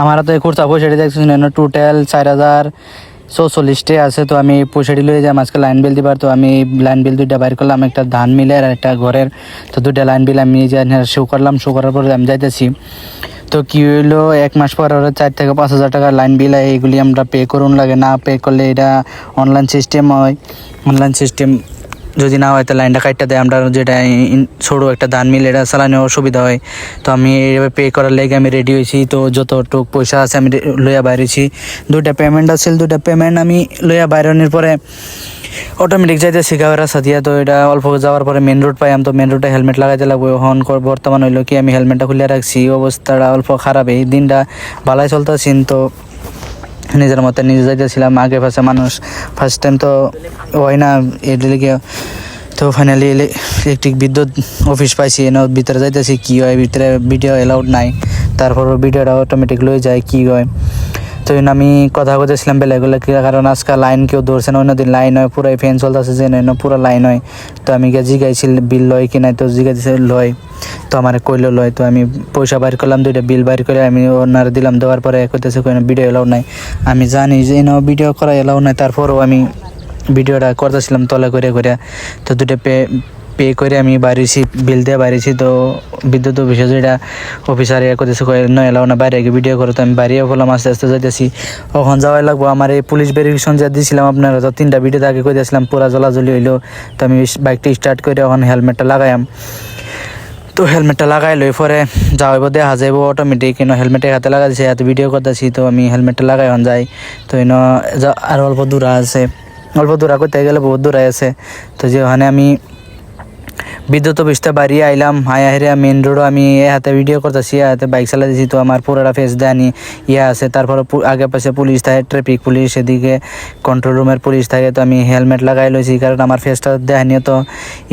আমার তো এই খরচা পয়সাটি দেখছিস না টোটাল চার হাজার চৌচল্লিশটি আছে, তো আমি পয়সাটি লয়ে যাম আজকে লাইন বিল দিবার, তো আমি লাইন বিল দুইটা বাইর করলাম, একটা ধান মিলের আর একটা ঘরের, তো দুইটা লাইন বিল আমি যে শো করলাম শো করার পরে আমি যাইতেছি। তো কি হইল, এক মাস পর ওরা চার থেকে পাঁচ হাজার টাকা লাইন বিল এগুলি আমরা পে করুন লাগে, না পে করলে এটা অনলাইন সিস্টেম হয় অনলাইন সিস্টেম যদি না হয় তো লাইনটা কাটতে দেয়। আমরা যেটা ছোটো একটা ধান মিল এটা চালানো অসুবিধা হয়। তো আমি এইভাবে পে করার লেগে আমি রেডি হয়েছি। তো যতটুক পয়সা আছে, আমি লইয়া বাইরেছি। দুইটা পেমেন্ট আছে, দুইটা পেমেন্ট আমি লইয়া বাইরানোর পরে অটোমেটিক যাইতে শিখাবে রাস্তা দিয়া। তো এটা অল্প যাওয়ার পরে মেন রোড পাইলাম তো মেন রোডে হেলমেট লাগাইতে লাগবে। হন বর্তমান হইল কি, আমি হেলমেটটা খুলে রাখছি। অবস্থাটা অল্প খারাপ এই দিনটা ভালাই চলতেছিন তো নিজের মতো নিজে যাইতেছিলাম, আগে পাশে মানুষ ফার্স্ট টাইম তো হয় না এদিকে তো ফাইনালি ইলেকট্রিক বিদ্যুৎ অফিস পাইছি, এনে ভিতরে যাইতেছি, কি হয়, ভিতরে ভিডিও এলাউড নাই, তারপর ভিডিওটা অটোমেটিক লয়ে যায়, কি হয়। তো আমি কথা বলতেছিলাম বেলাগুলো কারণ আজকাল লাইন কেউ ধরছে না, অন্যদিন লাইন হয় পুরো ফ্যান চলতেছে যে পুরো লাইন হয়। তো আমি গিয়ে জিগাইছি বিল লয় কি নাই, তো জিগাইছে, লয়। তো আমার কইলো, লয়, তো আমি পয়সা বাইর করলাম, দুইটা বিল বাইর করে আমি ওনার দিলাম, দেওয়ার পরে কইতেছে কোনো ভিডিও এলাও নাই। আমি জানি যে এনে ভিডিও করা এলাও নাই, তারপরও আমি ভিডিওটা করতেছিলাম তলে করে করে তো দুটো পে পে করে আমি বাড়িছি বিল দিয়ে বাড়িছি তো বিদ্যুৎ অফিসে যেটা অফিসার ইয়ে করতেছে নয় এলাও না বাইরে গিয়ে ভিডিও করো, তো আমি বাড়িয়ে বললাম, আস্তে আস্তে যাইতেছি। ওখান যাওয়াই লাগবো, আমার এই পুলিশ ভেরিফিকেশন যা দিয়েছিলাম আপনারা, তো তিনটা ভিডিও আগে করে দিয়েছিলাম পুরা জ্বলাজ্বলি হইল। তো আমি বাইকটা স্টার্ট করে ওখানে হেলমেটটা লাগাইম তো হেলমেটটা লাগাই লই পরে যাওয়াইব দেখা যাইব অটোমেটিক কিন্তু হেলমেটে হাতে লাগাই দিছে, হাতে ভিডিও করতেছি, তো আমি হেলমেটটা লাগাই হন যাই। তো এনে আর অল্প দূরা আছে। অল্প দূরা করতে গেলে বহুত দূর আছে। তো যে ওখানে আমি বিদ্যুৎ অফিসটা বাড়িয়ে আইলাম। হায়া হেরিয়া মেন রোডও আমি এ হাতে ভিডিও করতেছি, এ হাতে বাইক চালা দিছি তো আমার পুরোটা ফেস দেয়নি। ইয়ে আছে, তারপরে আগে পাশে পুলিশ থাকে ট্রাফিক পুলিশ, এদিকে কন্ট্রোল রুমের পুলিশ থাকে তো আমি হেলমেট লাগাই লইছি কারণ আমার ফেসটা দেয়নি তো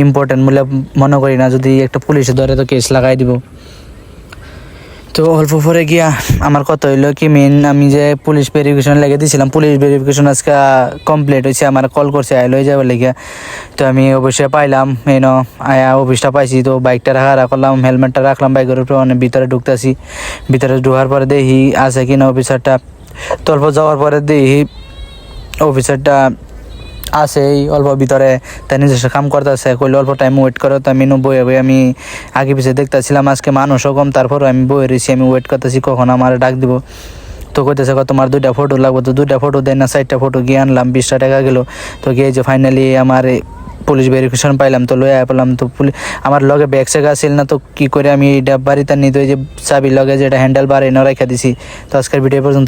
ইম্পর্টেন্ট বলে মনে করি না, যদি একটা পুলিশে ধরে তো কেস লাগাই দিব। তো অল্প পরে গিয়া আমার কথা হইল কি মেন আমি যে পুলিশ ভেরিফিকেশন লেগে দিয়েছিলাম পুলিশ ভেরিফিকেশন আজকে কমপ্লিট হয়েছে আমার কল করছে আইলো যাবে লেগে। তো আমি অবশ্যই পাইলাম এই আয়া অফিসটা পাইছি, তো বাইকটা রাখা রাখলাম হেলমেটটা রাখলাম বাইকের উপরে অনেক ভিতরে ঢুকতেছি। ভিতরে ঢোকার পরে দেখি আছে কিনা অফিসারটা তো অল্প যাওয়ার পরে দেখি অফিসারটা আছে, এই অল্প ভিতরে তাই নিজস্ব কাম করতেছে, কইলে অল্প টাইম ওয়েট করো, তো আমি বয়ে বয়ে আমি আগে পিছিয়ে দেখতেছিলাম, আজকে মানুষও কম তারপর আমি বয়ে রয়েছি, আমি ওয়েট করতেছি কখন আমার ডাক দিব। তো কইতেছে তোমার দুইটা ফটো লাগবে তো দুইটা ফটো দেয় না, চারটা ফটো গিয়ে আনলাম, বিশটা টাকা গেল। তো গিয়ে যে ফাইনালি আমার পুলিশ ভেরিফিকেশন পাইলাম, তো লয়ে পেলাম, তো পুলিশ আমার লগে ব্যাগ সেগা ছিল না, তো কি করে আমি ডাব বাড়িতে নিতে যে চাবি লগে যেটা হ্যান্ডেল বার এনে রেখে দিছি। তো আজকের ভিডিও পর্যন্ত।